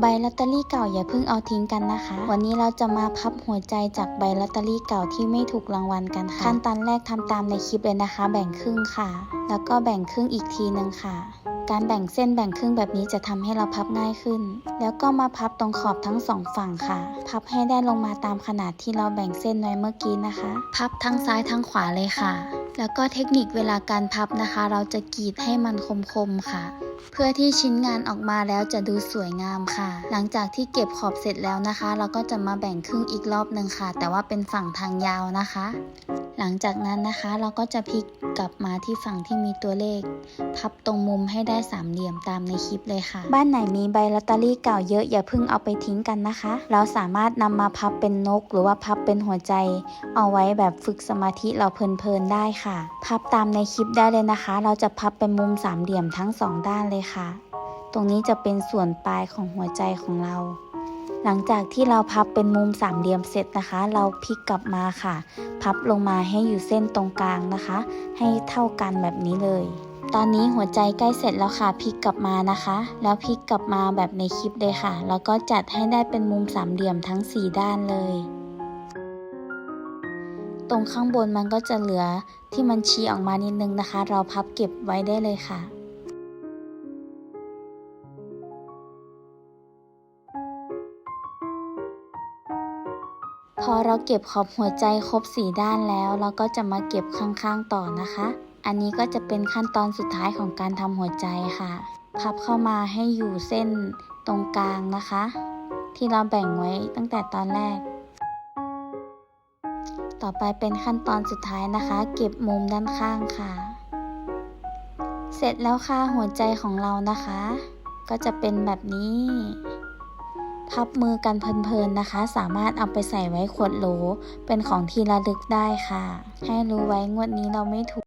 ใบลอตเตอรี่เก่าอย่าเพิ่งเอาทิ้งกันนะคะ วันนี้เราจะมาพับหัวใจจากใบลอตเตอรี่เก่าที่ไม่ถูกรางวัลกันค่ะ ขั้นตอนแรกทำตามในคลิปเลยนะคะ แบ่งครึ่งค่ะ แล้วก็แบ่งครึ่งอีกทีหนึ่งค่ะ การแบ่งเส้นแบ่งครึ่งแบบนี้จะทำให้เราพับง่ายขึ้น แล้วก็มาพับตรงขอบทั้งสองฝั่งค่ะ พับให้ได้ลงมาตามขนาดที่เราแบ่งเส้นไว้เมื่อกี้นะคะ พับทั้งซ้ายทั้งขวาเลยค่ะ แล้วก็เทคนิคเวลาการพับนะคะ เราจะกรีดให้มันคมๆค่ะ เพื่อที่ชิ้นงานออกมาแล้วจะดูสวยงามค่ะ หลังจากที่เก็บขอบเสร็จแล้วนะคะ เราก็จะมาแบ่งครึ่งอีกรอบหนึ่งค่ะ แต่ว่าเป็นฝั่งทางยาวนะคะ หลังจากนั้นนะคะเราก็จะพลิกกลับมาที่ฝั่งที่มีตัวเลข พับตรงมุมให้ได้สามเหลี่ยมตามในคลิปเลยค่ะ บ้านไหนมีใบลอตเตอรี่เก่าเยอะอย่าเพิ่งเอาไปทิ้งกันนะคะ เราสามารถนำมาพับเป็นนก หรือว่าพับเป็นหัวใจ เอาไว้แบบฝึกสมาธิเราเพลินๆได้ค่ะ พับตามในคลิปได้เลยนะคะ เราจะพับเป็นมุมสามเหลี่ยมทั้งสองด้านเลยค่ะ ตรงนี้จะเป็นส่วนปลายของหัวใจของเรา หลังจากที่เราพับเป็นมุมสามเหลี่ยมเสร็จนะคะ เราพลิกกลับมาค่ะ พับลงมาให้อยู่เส้นตรงกลางนะคะ ให้เท่ากันแบบนี้เลย ตอนนี้หัวใจใกล้เสร็จแล้วค่ะพลิกกลับมานะคะ แล้วพลิกกลับมาแบบในคลิปเลยค่ะ แล้วก็จัดให้ได้เป็นมุมสามเหลี่ยมทั้ง 4 ด้านเลย ตรงข้างบนมันก็จะเหลือที่มันชี้ออกมานิดนึงนะคะ เราพับเก็บไว้ได้เลยค่ะพอเราเก็บขอบหัวใจครบสีด้านแล้ว เราก็จะมาเก็บข้างๆต่อนะคะ อันนี้ก็จะเป็นขั้นตอนสุดท้ายของการทำหัวใจค่ะ พับเข้ามาให้อยู่เส้นตรงกลางนะคะ ที่เราแบ่งไว้ตั้งแต่ตอนแรก ต่อไปเป็นขั้นตอนสุดท้ายนะคะ เก็บมุมด้านข้างค่ะ เสร็จแล้วค่ะหัวใจของเรานะคะ ก็จะเป็นแบบนี้ พับมือกันเพลินๆนะคะ สามารถเอาไปใส่ไว้ขวดโหล เป็นของที่ระลึกได้ค่ะ ให้รู้ไว้งวดนี้เราไม่ถูก